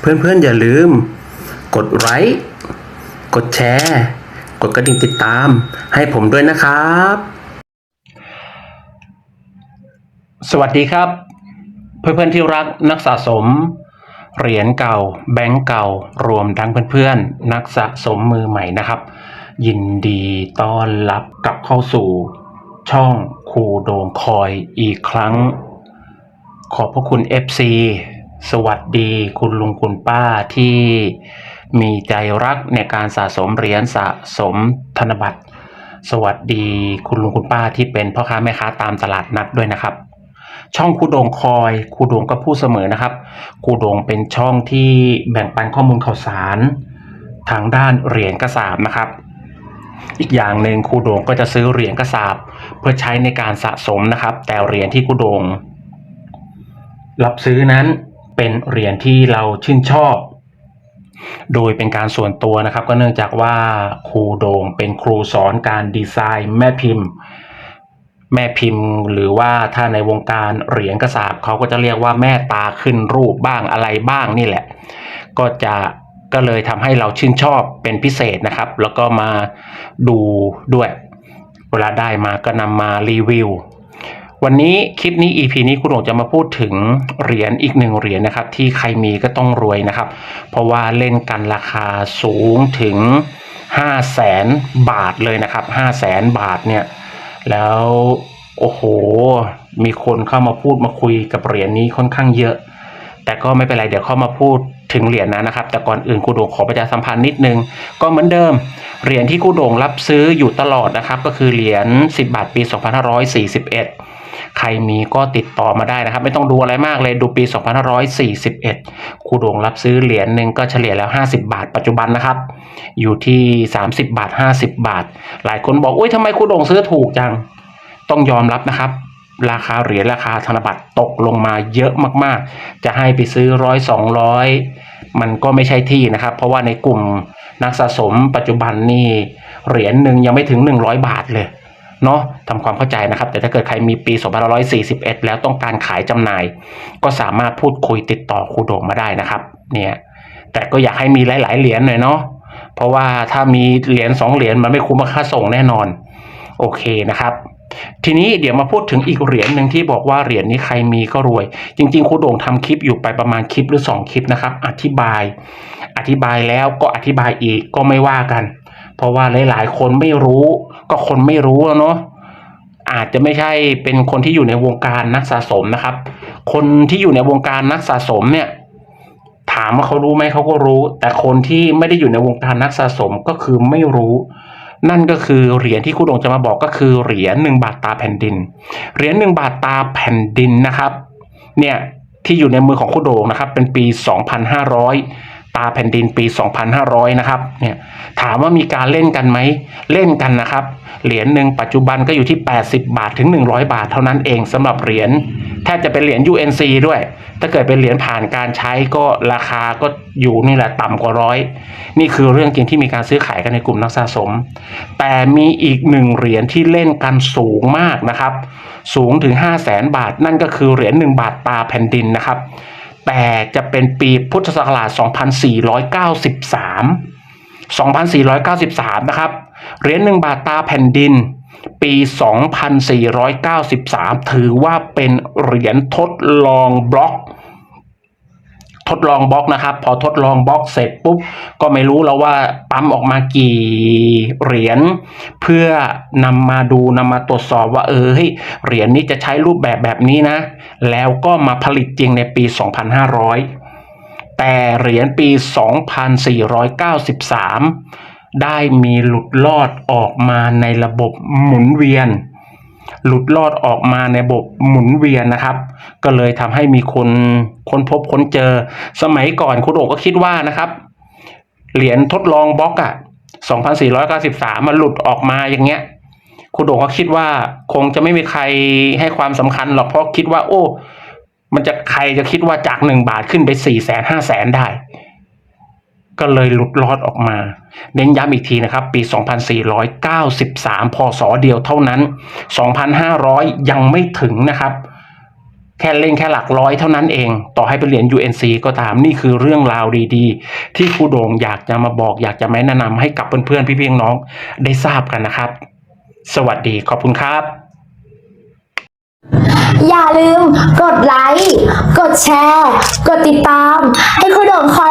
เพื่อนๆอย่าลืม กดไลค์กดแชร์ กดกระดิ่งติดตาม ให้ผมด้วยนะครับ สวัสดีครับ เพื่อนๆที่รักนักสะสม เหรียญเก่า แบงก์เก่า รวมทั้งเพื่อนๆ นักสะสมมือใหม่นะครับ ยินดีต้อนรับกลับเข้าสู่ช่องครูโดงคอยอีกครั้ง ขอบพระคุณ FC สวัสดีคุณลุงคุณป้าที่มีใจรักในการสะสมเหรียญสะสมธนบัตร สวัสดีคุณลุงคุณป้าที่เป็นพ่อค้าแม่ค้าตามตลาดนัดด้วยนะครับ ช่องคูดงคอยคูดงก็พูดเสมอนะครับคูดงเป็นช่องที่แบ่งปันข้อมูลข่าวสาร ทางด้านเหรียญกระสาบนะครับ อีกอย่างหนึ่งคูดงก็จะซื้อเหรียญกระสาบเพื่อใช้ในการสะสมนะครับ แต่เหรียญที่คูดงรับซื้อนั้น เป็นเหรียญที่เราชื่นชอบ โดยเป็นการส่วนตัวนะครับ ก็เนื่องจากว่าครูโดงเป็นครูสอนการดีไซน์แม่พิมพ์ แม่พิมพ์ หรือว่าถ้าในวงการเหรียญกระสาบเขาก็จะเรียกว่าแม่ตาขึ้นรูปบ้างอะไรบ้างนี่แหละ ก็จะก็เลยทำให้เราชื่นชอบเป็นพิเศษนะครับ แล้วก็มาดูด้วย เวลาได้มาก็นำมารีวิว วันนี้คลิปนี้ EP นี้คุณโหงจะมาพูดถึงเหรียญอีกหนึ่งเหรียญนะครับ ที่ใครมีก็ต้องรวยนะครับ เพราะว่าเล่นกันราคาสูงถึง 5 0 0แสนบาทเลยนะครับ 5 0 0แสนบาทเนี่ย แล้วโอ้โห มีคนเข้ามาพูดมาคุยกับเหรียญนี้ค่อนข้างเยอะ แต่ก็ไม่เป็นไรเดี๋ยวเข้ามาพูดถึงเหรียญนั้นนะครับ แต่ก่อนอื่นครูโด่งขอประชาสัมพันธ์นิดนึง ก็เหมือนเดิม เหรียญที่ครูโด่งรับซื้ออยู่ตลอดนะครับ ก็คือเหรียญ10 บาทปี 2541 ใครมีก็ติดต่อมาได้นะครับ ไม่ต้องดูอะไรมากเลยดูปี 2541ครูโด่งรับซื้อเหรียญหนึ่งก็เฉลี่ยแล้ว 50 บาท ปัจจุบันนะครับ อยู่ที่ 30 บาท 50 บาท หลายคนบอกอุ้ยทำไมครูโด่งซื้อถูกจังต้องยอมรับนะครับราคาเหรียญราคาธนบัตรตกลงมาเยอะมากๆ จะให้ไปซื้อร้อยสองร้อยมันก็ไม่ใช่ที่นะครับ เพราะว่าในกลุ่มนักสะสมปัจจุบันนี่เหรียญหนึ่งยังไม่ถึง 100 บาทเลย เนาะทำความเข้าใจนะครับ แต่ถ้าเกิดใครมีปี2541 แล้วต้องการขายจำหน่าย ก็สามารถพูดคุยติดต่อครูโด่งมาได้นะครับเนี่ยแต่ก็อยากให้มีหลาย ๆ เหรียญหน่อยเนาะเพราะว่าถ้ามีเหรียญสองเหรียญมันไม่คุ้มค่าส่งแน่นอน โอเคนะครับทีนี้เดี๋ยวมาพูดถึงอีกเหรียญหนึ่งที่บอกว่าเหรียญนี้ใครมีก็รวย จริงๆครูโด่งทำคลิปอยู่ไปประมาณคลิปหรือ 2 คลิปนะครับ อธิบาย อธิบายแล้วก็อธิบายอีกก็ไม่ว่ากัน เพราะว่าหลายๆ คนไม่รู้ ก็คนไม่รู้อะเนาะอาจจะไม่ใช่เป็นคนที่อยู่ในวงการนักสะสมนะครับ คนที่อยู่ในวงการนักสะสมเนี่ย ถามว่าเขารู้ไหมเขาก็รู้ แต่คนที่ไม่ได้อยู่ในวงการนักสะสมก็คือไม่รู้ นั่นก็คือเหรียญที่ครูดงจะมาบอกก็คือเหรียญหนึ่งบาทตาแผ่นดิน เหรียญหนึ่งบาทตาแผ่นดินนะครับ เนี่ยที่อยู่ในมือของครูโดงนะครับ เป็นปี 2,500 ตาแผ่นดินปี 2,500 นะครับ เนี่ย ถามว่ามีการเล่นกันไหม เล่นกันนะครับ เหรียญหนึ่งปัจจุบันก็อยู่ที่ 80 บาทถึง 100 บาทเท่านั้นเองสำหรับเหรียญ แทบจะเป็นเหรียญ UNC ด้วย ถ้าเกิดเป็นเหรียญผ่านการใช้ก็ราคาก็อยู่นี่แหละต่ำกว่าร้อย นี่คือเรื่องจริงที่มีการซื้อขายกันในกลุ่มนักสะสม แต่มีอีกหนึ่งเหรียญที่เล่นกันสูงมากนะครับ สูงถึง 5 0 0แสนบาท นั่นก็คือเหรียญ1บาทตาแผ่นดินนะครับ แต่จะเป็นปีพุทธศักราช 2493 2493 นะครับ เหรียญหนึ่งบาทตาแผ่นดิน ปี 2493 ถือว่าเป็นเหรียญทดลองบล็อก ทดลองบล็อกนะครับ พอทดลองบล็อกเสร็จปุ๊บก็ไม่รู้แล้วว่าปั๊มออกมากี่เหรียญเพื่อนำมาดูนำมาตรวจสอบว่าเออเฮ้ยเหรียญนี้จะใช้รูปแบบแบบนี้นะ แล้วก็มาผลิตจริงในปี 2500 แต่เหรียญปี 2493 ได้มีหลุดลอดออกมาในระบบหมุนเวียน หลุดลอดออกมาในระบบหมุนเวียนนะครับ ก็เลยทำให้มีคนค้นพบค้นเจอ สมัยก่อนคุณโอก็คิดว่านะครับ เหรียญทดลองบล็อกอะ2493มันหลุดออกมาอย่างเงี้ย คุณโดก็คิดว่าคงจะไม่มีใครให้ความสำคัญหรอกเพราะคิดว่า โอ้ มันจะใครจะคิดว่าจากหนึ่งบาทขึ้นไปสี่แสนห้าแสนได้ ก็เลยหลุดลอดออกมา เน้นย้ำอีกทีนะครับ ปี 2493 พศเดียวเท่านั้น 2,500 ยังไม่ถึงนะครับ แค่เล่นแค่หลักร้อยเท่านั้นเอง ต่อให้ไปเหรียน UNC ก็ตามนี่คือเรื่องราวดีๆ ที่ครูโด่งอยากจะมาบอก อยากจะแนะนำให้กับเพื่อนๆ พี่ๆน้องได้ทราบกันนะครับ สวัสดีขอบคุณครับอย่าลืมกดไลค์ กดแชร์ กดติดตาม ให้คุณโด่งคอย